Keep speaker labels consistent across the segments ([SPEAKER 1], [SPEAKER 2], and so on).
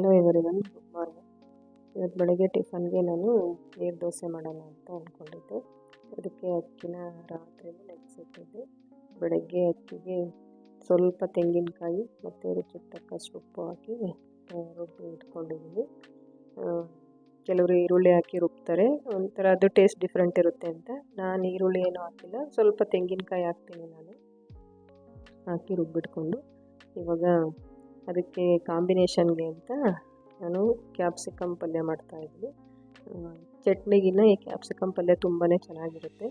[SPEAKER 1] Hello ಇವರಿವನ್ good morning ಇವತ್ತು ಬೆಳಗ್ಗೆ ಟಿಫನ್ಗೆ ನಾನು ನೀರು ದೋಸೆ ಮಾಡೋಣ ಅಂತ ಅಂದ್ಕೊಂಡಿದ್ದೆ. ಅದಕ್ಕೆ ಅಕ್ಕಿನ ರಾತ್ರಿನೇ ನೆನೆಸಿಟ್ಟಿದ್ದೆ. ಬೆಳಗ್ಗೆ ಅಕ್ಕಿಗೆ ಸ್ವಲ್ಪ ತೆಂಗಿನಕಾಯಿ ಮತ್ತು ರುಚಿಗೆ ಉಪ್ಪು ಹಾಕಿ ರುಬ್ಬಿ ಇಟ್ಕೊಂಡಿದ್ದೀನಿ. ಕೆಲವರು ಈರುಳ್ಳಿ ಹಾಕಿ ರುಬ್ತಾರೆ. ಒಂಥರ ಅದು ಟೇಸ್ಟ್ ಡಿಫ್ರೆಂಟ್ ಇರುತ್ತೆ ಅಂತ. ನಾನು ಈರುಳ್ಳಿ ಏನೂ ಹಾಕಿಲ್ಲ, ಸ್ವಲ್ಪ ತೆಂಗಿನಕಾಯಿ ಹಾಕ್ತೀನಿ ನಾನು. ಹಾಕಿ ರುಬ್ಬಿಟ್ಕೊಂಡು ಇವಾಗ ಅದಕ್ಕೆ ಕಾಂಬಿನೇಷನ್ಗೆ ಅಂತ ನಾನು ಕ್ಯಾಪ್ಸಿಕಮ್ ಪಲ್ಯ ಮಾಡ್ತಾಯಿದ್ದೀನಿ ಚಟ್ನಿಗಿನ್ನ ಈ ಕ್ಯಾಪ್ಸಿಕಮ್ ಪಲ್ಯ ತುಂಬಾ ಚೆನ್ನಾಗಿರುತ್ತೆ.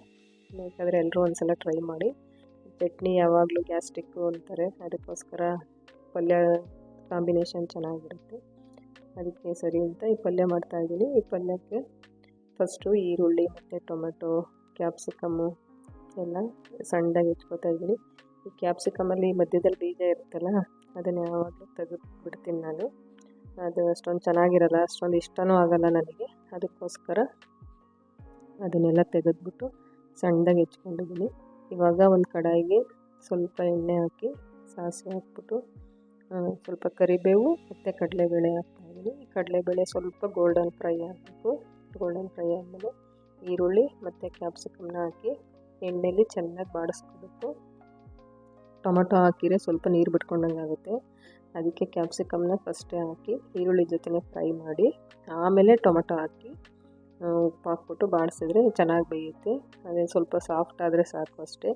[SPEAKER 1] ಬೇಕಾದರೆ ಎಲ್ಲರೂ ಒಂದ್ಸಲ ಟ್ರೈ ಮಾಡಿ. ಚಟ್ನಿ ಯಾವಾಗಲೂ ಗ್ಯಾಸ್ಟಿಕ್ಕು ಅಂತಾರೆ. ಅದಕ್ಕೋಸ್ಕರ ಪಲ್ಯ ಕಾಂಬಿನೇಷನ್ ಚೆನ್ನಾಗಿರುತ್ತೆ. ಅದಕ್ಕೆ ಸರಿ ಅಂತ ಈ ಪಲ್ಯ ಮಾಡ್ತಾಯಿದ್ದೀನಿ ಈ ಪಲ್ಯಕ್ಕೆ ಫಸ್ಟು ಈರುಳ್ಳಿ ಮತ್ತು ಟೊಮೆಟೊ, ಕ್ಯಾಪ್ಸಿಕಮ್ಮು ಎಲ್ಲ ಸಣ್ಣದಾಗಿ ಹೆಚ್ಕೋತಾ ಇದ್ದೀನಿ. ಈ ಕ್ಯಾಪ್ಸಿಕಮಲ್ಲಿ ಮಧ್ಯದಲ್ಲಿ ಬೀಜ ಇರುತ್ತಲ್ಲ ಅದನ್ನು ಯಾವಾಗಲೂ ತೆಗೆದು ಬಿಡ್ತೀನಿ ನಾನು. ಅದು ಅಷ್ಟೊಂದು ಚೆನ್ನಾಗಿರಲ್ಲ, ಅಷ್ಟೊಂದು ಇಷ್ಟನೂ ಆಗಲ್ಲ ನನಗೆ. ಅದಕ್ಕೋಸ್ಕರ ಅದನ್ನೆಲ್ಲ ತೆಗೆದ್ಬಿಟ್ಟು ಸಣ್ಣದಾಗಿ ಹೆಚ್ಕೊಂಡಿದ್ದೀನಿ. ಇವಾಗ ಒಂದು ಕಡಾಯಿಗೆ ಸ್ವಲ್ಪ ಎಣ್ಣೆ ಹಾಕಿ ಸಾಸಿವೆ ಹಾಕ್ಬಿಟ್ಟು ಸ್ವಲ್ಪ ಕರಿಬೇವು ಮತ್ತು ಕಡಲೆಬೇಳೆ ಹಾಕ್ತಾಯಿದ್ದೀನಿ ಈ ಕಡಲೆಬೇಳೆ ಸ್ವಲ್ಪ ಗೋಲ್ಡನ್ ಫ್ರೈ ಆಗಬೇಕು. ಗೋಲ್ಡನ್ ಫ್ರೈ ಆದಮೇಲೆ ಈರುಳ್ಳಿ ಮತ್ತು ಕ್ಯಾಪ್ಸಿಕಮ್ನ ಹಾಕಿ ಎಣ್ಣೆಯಲ್ಲಿ ಚೆನ್ನಾಗಿ ಬಾಡಿಸ್ಕೋಬೇಕು. ಟೊಮೊಟೊ ಹಾಕಿದರೆ ಸ್ವಲ್ಪ ನೀರು ಬಿಟ್ಕೊಂಡಂಗೆ ಆಗುತ್ತೆ. ಅದಕ್ಕೆ ಕ್ಯಾಪ್ಸಿಕಮ್ನ ಫಸ್ಟೇ ಹಾಕಿ ಈರುಳ್ಳಿ ಜೊತೆನೇ ಫ್ರೈ ಮಾಡಿ, ಆಮೇಲೆ ಟೊಮೆಟೊ ಹಾಕಿ ಉಪ್ಪು ಹಾಕ್ಬಿಟ್ಟು ಬಾಡಿಸಿದ್ರೆ ಚೆನ್ನಾಗಿ ಬೇಯುತ್ತೆ. ಅದೇ ಸ್ವಲ್ಪ ಸಾಫ್ಟ್ ಆದರೆ ಸಾಕು ಅಷ್ಟೇ.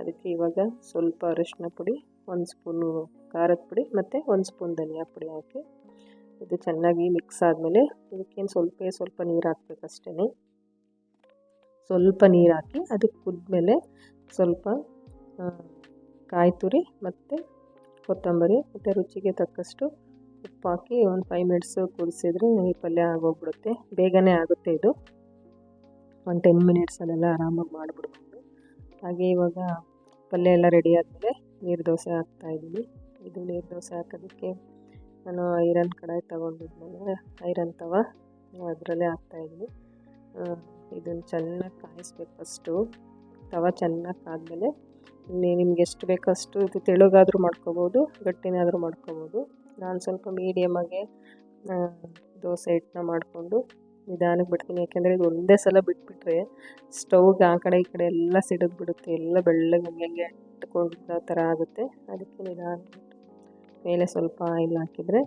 [SPEAKER 1] ಅದಕ್ಕೆ ಇವಾಗ ಸ್ವಲ್ಪ ಅರಿಶಿನ ಪುಡಿ, ಒಂದು ಸ್ಪೂನು ಖಾರದ ಪುಡಿ ಮತ್ತು ಒಂದು ಸ್ಪೂನ್ ಧನಿಯಾ ಪುಡಿ ಹಾಕಿ, ಇದು ಚೆನ್ನಾಗಿ ಮಿಕ್ಸ್ ಆದಮೇಲೆ ಇದಕ್ಕೇನು ಸ್ವಲ್ಪ ಸ್ವಲ್ಪ ನೀರು ಹಾಕ್ಬೇಕಷ್ಟೇ ಸ್ವಲ್ಪ ನೀರು ಹಾಕಿ ಅದು ಕುದ್ಮೇಲೆ ಸ್ವಲ್ಪ ಕಾಯಿ ತುರಿ ಮತ್ತು ಕೊತ್ತಂಬರಿ ಮತ್ತು ರುಚಿಗೆ ತಕ್ಕಷ್ಟು ಉಪ್ಪು ಹಾಕಿ ಒಂದು ಫೈವ್ ಮಿನಿಟ್ಸು ಕುದಿಸಿದ್ರೆ ಈ ಪಲ್ಯ ಆಗೋಗ್ಬಿಡುತ್ತೆ. ಬೇಗನೆ ಆಗುತ್ತೆ ಇದು. ಒಂದು ಟೆನ್ ಮಿನಿಟ್ಸಲ್ಲೆಲ್ಲ ಆರಾಮಾಗಿ ಮಾಡಿಬಿಡ್ಬೋದು. ಹಾಗೆ ಇವಾಗ ಪಲ್ಯ ಎಲ್ಲ ರೆಡಿ ಆದಮೇಲೆ ನೀರು ದೋಸೆ ಹಾಕ್ತಾಯಿದ್ದೀನಿ ಇದು ನೀರು ದೋಸೆ ಹಾಕೋದಕ್ಕೆ ನಾನು ಐರನ್ ಕಡಾಯಿ ತೊಗೊಂಡಿದ್ಮೇಲೆ ಐರನ್ ತವ? ಅದರಲ್ಲೇ ಹಾಕ್ತಾಯಿದ್ದೀನಿ ಇದನ್ನು ಚೆನ್ನಾಗಿ ಕಾಯಿಸ್ಬೇಕು ಫಸ್ಟು ತವ ಚೆನ್ನಾಗಿ ಕಾದ್ಮೇಲೆ ನಿಮ್ಗೆ ಎಷ್ಟು ಬೇಕೋ ಅಷ್ಟು ಇದು ತೆಳುಗಾದರೂ ಮಾಡ್ಕೋಬೋದು, ಗಟ್ಟಿನಾದರೂ ಮಾಡ್ಕೋಬೋದು. ನಾನು ಸ್ವಲ್ಪ ಮೀಡಿಯಮಾಗೆ ದೋಸೆ ಹಿಟ್ಟನ್ನ ಮಾಡಿಕೊಂಡು ನಿಧಾನಕ್ಕೆ ಬಿಡ್ತೀನಿ. ಯಾಕೆಂದರೆ ಇದು ಒಂದೇ ಸಲ ಬಿಟ್ಬಿಟ್ರೆ ಸ್ಟವ್ಗೆ ಆ ಕಡೆ ಈ ಕಡೆ ಎಲ್ಲ ಸಿಡಿದು ಬಿಡುತ್ತೆ. ಎಲ್ಲ ಬೆಳ್ಳಗೆ ಹಂಗೆ ಹಂಗೆ ಅಂಟ್ಕೊಂಡಿದ್ದ ಥರ ಆಗುತ್ತೆ. ಅದಕ್ಕೆ ನಿಧಾನ ಮೇಲೆ ಸ್ವಲ್ಪ ಆಯಿಲ್ ಹಾಕಿದರೆ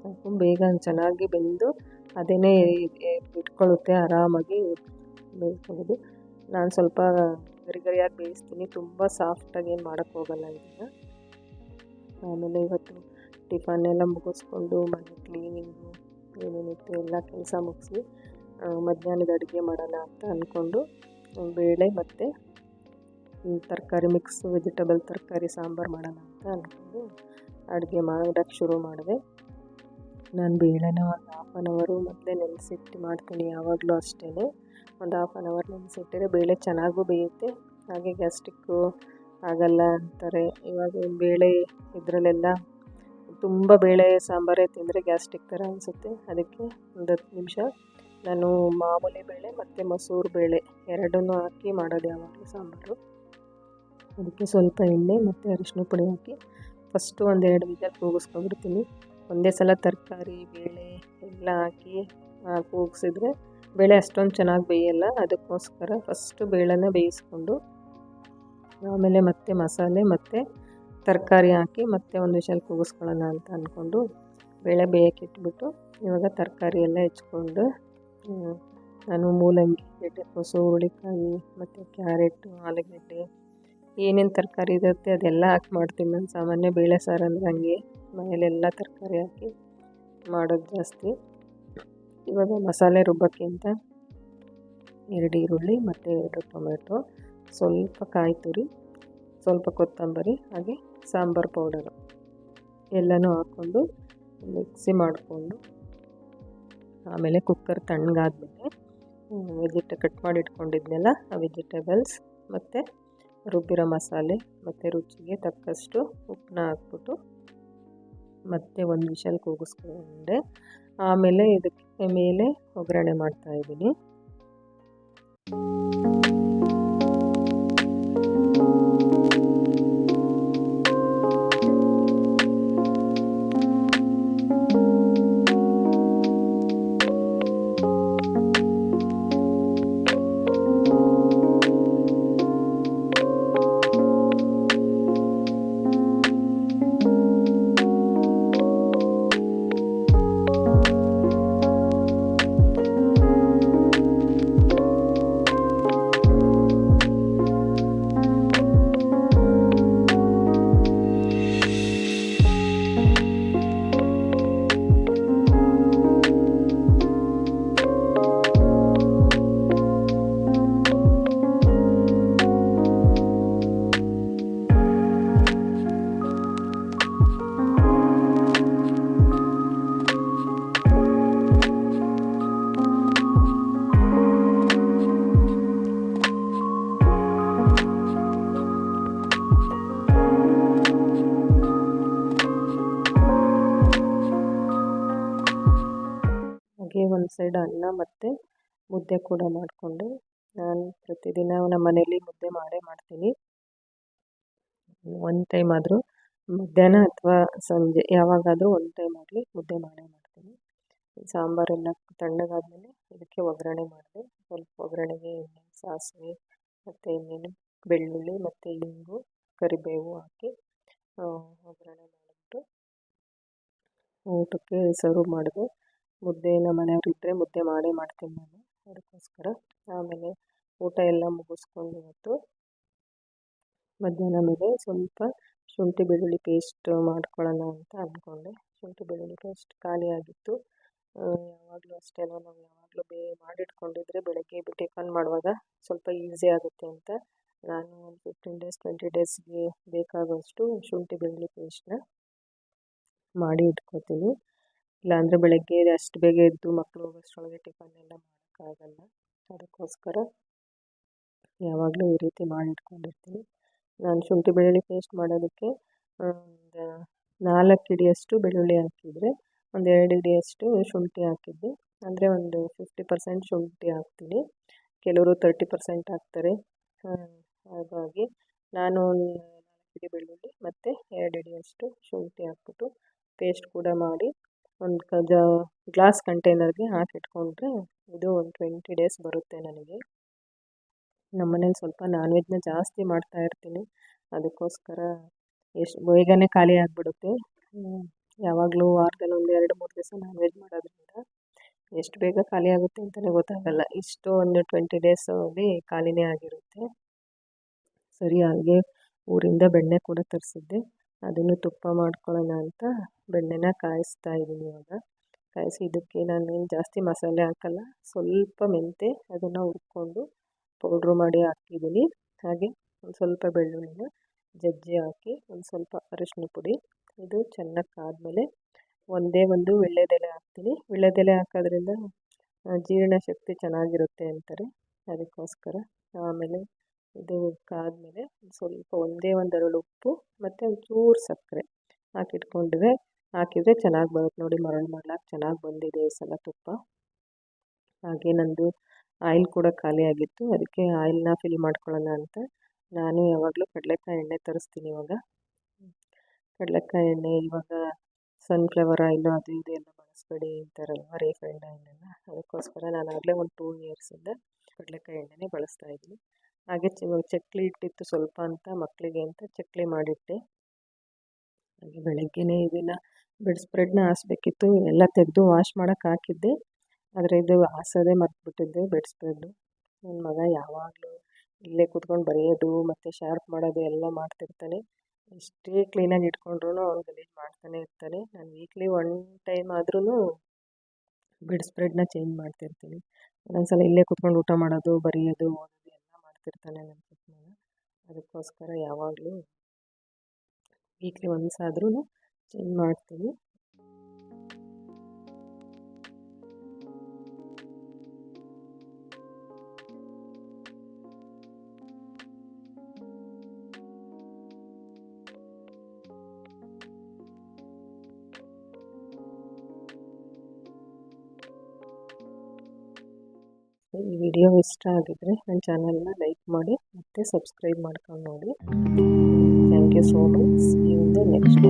[SPEAKER 1] ಸ್ವಲ್ಪ ಬೇಗ ಚೆನ್ನಾಗಿ ಬೆಂದು ಅದೇನೇ ಬಿಟ್ಕೊಳ್ಳುತ್ತೆ ಆರಾಮಾಗಿ ಬೇಯಿಸ್ಬೋದು ನಾನು ಸ್ವಲ್ಪ ಗರಿ ಗರಿಯಾಗಿ ಬೇಯಿಸ್ತೀನಿ. ತುಂಬ ಸಾಫ್ಟಾಗಿ ಏನು ಮಾಡೋಕ್ಕೆ ಹೋಗಲ್ಲ ಇದನ್ನು ಆಮೇಲೆ ಇವತ್ತು ಟಿಫನ್ ಎಲ್ಲ ಮುಗಿಸ್ಕೊಂಡು ಮನೆ ಕ್ಲೀನಿಂಗು ಏನೇನಿತ್ತು ಎಲ್ಲ ಕೆಲಸ ಮುಗಿಸಿ ಮಧ್ಯಾಹ್ನದ ಅಡುಗೆ ಮಾಡೋಣ ಅಂತ ಅಂದ್ಕೊಂಡು ಬೇಳೆ ಮತ್ತು ತರಕಾರಿ ಮಿಕ್ಸ್ ವೆಜಿಟೇಬಲ್ ತರಕಾರಿ, ಸಾಂಬಾರು ಮಾಡೋಣ ಅಂತ ಅಂದ್ಕೊಂಡು ಅಡುಗೆ ಮಾಡೋಕ್ಕೆ ಶುರು ಮಾಡಿದೆ. ನಾನು ಬೇಳೆನ ಒಂದು ಹಾಫ್ ಆನ್ ಅವರು ಮೊದಲೇ ನೆನೆಸಿಟ್ಟು ಮಾಡ್ತೀನಿ ಯಾವಾಗಲೂ ಅಷ್ಟೇ ಒಂದು ಹಾಫ್ ಆನ್ ಅವರ್ ನೆನೆಸಿಟ್ಟಿದ್ರೆ ಬೇಳೆ ಚೆನ್ನಾಗೂ ಬೇಯುತ್ತೆ. ಹಾಗೆ ಗ್ಯಾಸ್ಟಿಕ್ಕು ಆಗಲ್ಲ ಅಂತಾರೆ. ಇವಾಗ ಬೇಳೆ ಇದರಲ್ಲೆಲ್ಲ ತುಂಬ ಬೇಳೆ, ಸಾಂಬಾರೇ ತಿಂದರೆ ಗ್ಯಾಸ್ಟಿಕ್ ಥರ ಅನಿಸುತ್ತೆ. ಅದಕ್ಕೆ ಒಂದು ಹತ್ತು ನಿಮಿಷ ನಾನು ಮಾಮೂಲಿ ಬೇಳೆ ಮತ್ತು ಮಸೂರು ಬೇಳೆ ಎರಡನ್ನೂ ಹಾಕಿ ಮಾಡೋದು ಯಾವಾಗಲೂ ಸಾಂಬಾರು. ಅದಕ್ಕೆ ಸ್ವಲ್ಪ ಎಣ್ಣೆ ಮತ್ತು ಅರಿಶಿನ ಪುಡಿ ಹಾಕಿ ಫಸ್ಟು ಒಂದೆರಡು ವಿಜಲ್ ಕೂಗಿಸ್ಕೊಂಡ್ಬಿಡ್ತೀನಿ. ಒಂದೇ ಸಲ ತರಕಾರಿ, ಬೇಳೆ ಎಲ್ಲ ಹಾಕಿ ಕೂಗಿಸಿದ್ರೆ ಬೇಳೆ ಅಷ್ಟೊಂದು ಚೆನ್ನಾಗಿ ಬೇಯಲ್ಲ, ಅದಕ್ಕೋಸ್ಕರ ಫಸ್ಟು ಬೇಳೆನ ಬೇಯಿಸ್ಕೊಂಡು, ಆಮೇಲೆ ಮತ್ತೆ ಮಸಾಲೆ, ಮತ್ತು ತರಕಾರಿ ಹಾಕಿ, ಮತ್ತೆ ಒಂದು ವಿಷಲ್ ಕೂಗಿಸ್ಕೊಳ್ಳೋಣ ಅಂತ ಅಂದ್ಕೊಂಡು ಬೇಳೆ ಬೇಯಕ್ಕೆ ಇಟ್ಬಿಟ್ಟು ಇವಾಗ ತರಕಾರಿ ಎಲ್ಲ ಹೆಚ್ಕೊಂಡು ನಾನು ಮೂಲಂಗಿ ಗೆಡ್ಡೆಕೋಸು ಹುರುಳಿಕಾಯಿ, ಮತ್ತು ಕ್ಯಾರೆಟು, ಆಲೂಗಡ್ಡೆ, ಏನೇನು ತರಕಾರಿ ಇರುತ್ತೆ ಅದೆಲ್ಲ ಹಾಕಿ ಮಾಡ್ತೀನಿ. ನಾನು ಸಾಮಾನ್ಯ ಬೇಳೆ ಸಾರು ಅಂದರೆ ಹಂಗೆ ಮನೇಲೆಲ್ಲ ತರಕಾರಿ ಹಾಕಿ ಮಾಡೋದು ಜಾಸ್ತಿ. ಇವಾಗ ಮಸಾಲೆ ರುಬ್ಬಕ್ಕಿಂತ ಎರಡು ಈರುಳ್ಳಿ ಮತ್ತು ಎರಡು ಟೊಮೆಟೊ. ಸ್ವಲ್ಪ ಕಾಯಿ ತುರಿ, ಸ್ವಲ್ಪ ಕೊತ್ತಂಬರಿ, ಹಾಗೆ ಸಾಂಬಾರು ಪೌಡರು. ಎಲ್ಲನೂ ಹಾಕ್ಕೊಂಡು ಮಿಕ್ಸಿ ಮಾಡಿಕೊಂಡು ಆಮೇಲೆ ಕುಕ್ಕರ್ ತಣ್ಣಗಾದ್ಮೇಲೆ ವೆಜಿಟ ಕಟ್ ಮಾಡಿ ಇಟ್ಕೊಂಡಿದ್ನೆಲ್ಲ ಆ ವೆಜಿಟೇಬಲ್ಸ್ ಮತ್ತು ರುಬ್ಬಿರೋ ಮಸಾಲೆ ಮತ್ತು ರುಚಿಗೆ ತಕ್ಕಷ್ಟು ಉಪ್ಪನ್ನ ಹಾಕ್ಬಿಟ್ಟು ಮತ್ತೆ ಒಂದು ವಿಷಲ್ ಕೂಗಿಸ್ಕೊಂಡೆ. ಆಮೇಲೆ ಇದಕ್ಕೆ ಮೇಲೆ ಒಗ್ಗರಣೆ ಮಾಡ್ತಾಯಿದ್ದೀನಿ ಎರಡು ಅನ್ನ ಮತ್ತು ಮುದ್ದೆ ಕೂಡ ಮಾಡಿಕೊಂಡೆ ನಾನು ಪ್ರತಿದಿನ ನಮ್ಮ ಮನೇಲಿ ಮುದ್ದೆ ಮಾಡೇ ಮಾಡ್ತೀನಿ. ಒಂದು ಟೈಮ್ ಆದರೂ ಮಧ್ಯಾಹ್ನ ಅಥವಾ ಸಂಜೆ ಯಾವಾಗಾದರೂ ಒಂದು ಟೈಮ್ ಆಗಲಿ ಮುದ್ದೆ ಮಾಡೇ ಮಾಡ್ತೀನಿ. ಸಾಂಬಾರೆಲ್ಲ ತಣ್ಣಗಾದ್ಮೇಲೆ ಇದಕ್ಕೆ ಒಗ್ಗರಣೆ ಮಾಡಿದೆ. ಸ್ವಲ್ಪ ಒಗ್ಗರಣೆಗೆ ಎಣ್ಣೆ, ಸಾಸಿವೆ ಮತ್ತು ಇನ್ನೇನು ಬೆಳ್ಳುಳ್ಳಿ ಮತ್ತು ಇಂಗು, ಕರಿಬೇವು ಹಾಕಿ ಒಗ್ಗರಣೆ ಮಾಡಿಬಿಟ್ಟು ಊಟಕ್ಕೆ ಸರ್ವ್ ಮಾಡಿದೆ. ಮುದ್ದೆ ನಮ್ಮ ಮನೆಯವ್ರು ಇದ್ದರೆ ಮುದ್ದೆ ಮಾಡೇ ಮಾಡ್ತೀನಿ ನಾನು. ಅದಕ್ಕೋಸ್ಕರ ಆಮೇಲೆ ಊಟ ಎಲ್ಲ ಮುಗಿಸ್ಕೊಂಡು ಇವತ್ತು ಮಧ್ಯಾಹ್ನ ಮೇಲೆ ಸ್ವಲ್ಪ ಶುಂಠಿ ಬೆಳ್ಳುಳ್ಳಿ ಪೇಸ್ಟ್ ಮಾಡ್ಕೊಳ್ಳೋಣ ಅಂತ ಅಂದ್ಕೊಂಡೆ. ಶುಂಠಿ ಬೆಳ್ಳುಳ್ಳಿ ಪೇಸ್ಟ್ ಖಾಲಿಯಾಗಿತ್ತು ಯಾವಾಗಲೂ ಅಷ್ಟೇ ನಾವು ಯಾವಾಗಲೂ ಬೇ ಮಾಡಿಟ್ಕೊಂಡಿದ್ರೆ ಬೆಳಗ್ಗೆ ಟಿಫನ್ ಮಾಡುವಾಗ ಸ್ವಲ್ಪ ಈಸಿ ಆಗುತ್ತೆ ಅಂತ ನಾನು ಒಂದು ಫಿಫ್ಟೀನ್ ಡೇಸ್ ಟ್ವೆಂಟಿ ಡೇಸ್ಗೆ ಬೇಕಾಗುವಷ್ಟು ಶುಂಠಿ ಬೆಳ್ಳುಳ್ಳಿ ಪೇಸ್ಟ್ನ ಮಾಡಿ ಇಟ್ಕೋತೀನಿ. ಇಲ್ಲಾಂದರೆ ಬೆಳಗ್ಗೆ ಅಷ್ಟು ಬೇಗ ಎದ್ದು ಮಕ್ಕಳು ಹೋಗೋಷ್ಟರೊಳಗೆ ಟಿಫನ್ ಎಲ್ಲ ಮಾಡೋಕ್ಕಾಗಲ್ಲ. ಅದಕ್ಕೋಸ್ಕರ ಯಾವಾಗಲೂ ಈ ರೀತಿ ಮಾಡಿಟ್ಕೊಂಡಿರ್ತೀನಿ. ನಾನು ಶುಂಠಿ ಬೆಳ್ಳುಳ್ಳಿ ಪೇಸ್ಟ್ ಮಾಡೋದಕ್ಕೆ ಒಂದು ನಾಲ್ಕು ಹಿಡಿಯಷ್ಟು ಬೆಳ್ಳುಳ್ಳಿ ಹಾಕಿದರೆ, ಒಂದು ಎರಡು ಹಿಡಿಯಷ್ಟು ಶುಂಠಿ ಹಾಕಿದ್ದೆ. ಅಂದರೆ ಒಂದು ಫಿಫ್ಟಿ ಪರ್ಸೆಂಟ್ ಶುಂಠಿ ಹಾಕ್ತೀನಿ. ಕೆಲವರು ತರ್ಟಿ ಪರ್ಸೆಂಟ್ ಹಾಕ್ತಾರೆ. ಹಾಗಾಗಿ ನಾನು ಒಂದು ನಾಲ್ಕು ಹಿಡಿ ಬೆಳ್ಳುಳ್ಳಿ ಮತ್ತು ಎರಡು ಹಿಡಿಯಷ್ಟು ಶುಂಠಿ ಹಾಕ್ಬಿಟ್ಟು ಪೇಸ್ಟ್ ಕೂಡ ಮಾಡಿ ಒಂದು ಕಜ ಗ್ಲಾಸ್ ಕಂಟೈನರ್ಗೆ ಹಾಕಿಟ್ಕೊಂಡ್ರೆ ಇದು ಒಂದು ಟ್ವೆಂಟಿ ಡೇಸ್ ಬರುತ್ತೆ ನನಗೆ. ನಮ್ಮ ಮನೇಲಿ ಸ್ವಲ್ಪ ನಾನ್ ವೆಜ್ನ ಜಾಸ್ತಿ ಮಾಡ್ತಾ ಇರ್ತೀನಿ. ಅದಕ್ಕೋಸ್ಕರ ಎಷ್ಟು ಬೇಗನೆ ಖಾಲಿ ಆಗಿಬಿಡುತ್ತೆ. ಯಾವಾಗಲೂ ವಾರದಲ್ಲಿ ಒಂದು ಎರಡು, ಮೂರು ದಿವಸ ನಾನ್ ವೆಜ್ ಮಾಡೋದ್ರಿಂದ ಎಷ್ಟು ಬೇಗ ಖಾಲಿ ಆಗುತ್ತೆ ಅಂತಲೇ ಗೊತ್ತಾಗಲ್ಲ. ಇಷ್ಟು ಒಂದು ಟ್ವೆಂಟಿ ಡೇಸಲ್ಲಿ ಖಾಲಿನೇ ಆಗಿರುತ್ತೆ. ಸರಿ, ಹಾಗೆ ಊರಿಂದ ಬೆಣ್ಣೆ ಕೂಡ ತರಿಸಿದ್ದೆ. ಅದನ್ನು ತುಪ್ಪ ಮಾಡ್ಕೊಳ್ಳೋಣ ಅಂತ ಬೆಣ್ಣೆನ ಕಾಯಿಸ್ತಾ ಇದ್ದೀನಿ ಇವಾಗ. ಕಾಯಿಸಿ ಇದಕ್ಕೆ ನಾನೇನು ಜಾಸ್ತಿ ಮಸಾಲೆ ಹಾಕಲ್ಲ, ಸ್ವಲ್ಪ ಮೆಂತೆ ಅದನ್ನು ಹುರ್ಕೊಂಡು ಪೌಡ್ರ್ ಮಾಡಿ ಹಾಕಿದ್ದೀನಿ. ಹಾಗೆ ಒಂದು ಸ್ವಲ್ಪ ಬೆಳ್ಳುಳ್ಳಿನ ಜಜ್ಜಿ ಹಾಕಿ ಒಂದು ಸ್ವಲ್ಪ ಅರಿಶಿನ ಪುಡಿ. ಇದು ಚೆನ್ನಾಗಿ ಕಾದ್ಮೇಲೆ ಒಂದೇ ಒಂದು ವೀಳ್ಯದೆಲೆ ಹಾಕ್ತೀನಿ. ವೀಳ್ಯದೆಲೆ ಹಾಕೋದ್ರಿಂದ ಜೀರ್ಣಶಕ್ತಿ ಚೆನ್ನಾಗಿರುತ್ತೆ ಅಂತಾರೆ. ಅದಕ್ಕೋಸ್ಕರ ಆಮೇಲೆ ಇದು ಕಾದ್ಮೇಲೆ ಸ್ವಲ್ಪ ಒಂದೇ ಒಂದೆರಡು ಉಪ್ಪು, ಮತ್ತು ಒಂಚೂರು ಸಕ್ಕರೆ ಹಾಕಿಟ್ಕೊಂಡ್ರೆ ಹಾಕಿದರೆ ಚೆನ್ನಾಗಿ ಬರುತ್ತೆ ನೋಡಿ, ಮರಳು ಮರಳಾಗಿ ಚೆನ್ನಾಗಿ ಬಂದಿದೆ ಈ ಸಲ ತುಪ್ಪ. ಹಾಗೆ ನಂದು ಆಯಿಲ್ ಕೂಡ ಖಾಲಿಯಾಗಿತ್ತು ಅದಕ್ಕೆ ಆಯಿಲ್ನ ಫಿಲ್ ಮಾಡ್ಕೊಳ್ಳೋಣ ಅಂತ ನಾನು ಯಾವಾಗಲೂ ಕಡಲೆಕಾಯಿ ಎಣ್ಣೆ ತರಿಸ್ತೀನಿ ಇವಾಗ. ಕಡಲೆಕಾಯಿ ಎಣ್ಣೆ ಇವಾಗ ಸನ್ಫ್ಲವರ್ ಆಯಿಲು ಅದು ಇದು ಎಲ್ಲ ಬಳಸಬೇಡಿ ಅಂತಾರಲ್ವ ರೀಫೈಂಡ್ ಎಲ್ಲ ಅದಕ್ಕೋಸ್ಕರ ನಾನು ಆಗಲೇ ಒಂದು ಟೂ ಇಯರ್ಸಿಂದ ಕಡಲೆಕಾಯಿ ಎಣ್ಣೆನೇ ಬಳಸ್ತಾ ಇದ್ದೀನಿ. ಹಾಗೆ ಚಕ್ಲಿ ಇಟ್ಟಿತ್ತು ಸ್ವಲ್ಪ ಅಂತ ಮಕ್ಕಳಿಗೆ ಅಂತ ಚಕ್ಲಿ ಮಾಡಿಟ್ಟೆ. ಹಾಗೆ ಬೆಳಗ್ಗೆನೇ ಇದನ್ನ ಬೆಡ್ ಸ್ಪ್ರೆಡ್ನ ಹಾಸ್ಬೇಕಿತ್ತು. ಎಲ್ಲ ತೆಗೆದು ವಾಶ್ ಮಾಡೋಕೆ ಹಾಕಿದ್ದೆ. ಆದರೆ ಇದು ಹಾಸೋದೇ ಮರ್ತುಬಿಟ್ಟಿದ್ದೆ ಬೆಡ್ ಸ್ಪ್ರೆಡ್ಡು. ನನ್ನ ಮಗ ಯಾವಾಗಲೂ ಇಲ್ಲೇ ಕೂತ್ಕೊಂಡು ಬರೆಯೋದು ಮತ್ತು ಶಾರ್ಪ್ ಮಾಡೋದು ಎಲ್ಲ ಮಾಡ್ತಿರ್ತಾನೆ. ಎಷ್ಟೇ ಕ್ಲೀನಾಗಿ ಇಟ್ಕೊಂಡ್ರೂ ಅವ್ನು ಗಲೀಜು ಮಾಡ್ತಾನೆ ಇರ್ತಾನೆ. ನಾನು ವೀಕ್ಲಿ ಒನ್ ಟೈಮ್ ಆದ್ರೂ ಬೆಡ್ ಸ್ಪ್ರೆಡ್ನ ಚೇಂಜ್ ಮಾಡ್ತಿರ್ತೀನಿ. ಒಂದೊಂದು ಸಲ ಇಲ್ಲೇ ಕೂತ್ಕೊಂಡು ಊಟ ಮಾಡೋದು, ಬರೆಯೋದು ಮಾಡ್ತಿರ್ತಾನೆ ನನ್ನ ಚಿಕ್ಕ ಮಗ ಅದಕ್ಕೋಸ್ಕರ ಯಾವಾಗಲೂ ವೀಕ್ಲಿ ಒನ್ಸ್ ಆದ್ರೂ ಚೇಂಜ್ ಮಾಡ್ತೀನಿ ಈ ವಿಡಿಯೋ ಇಷ್ಟ ಆಗಿದ್ರೆ ನನ್ನ ಚಾನಲ್ನ ಲೈಕ್ ಮಾಡಿ ಮತ್ತೆ ಸಬ್ಸ್ಕ್ರೈಬ್ ಮಾಡ್ಕೊಂಡು ನೋಡಿ. Thank you so much in the next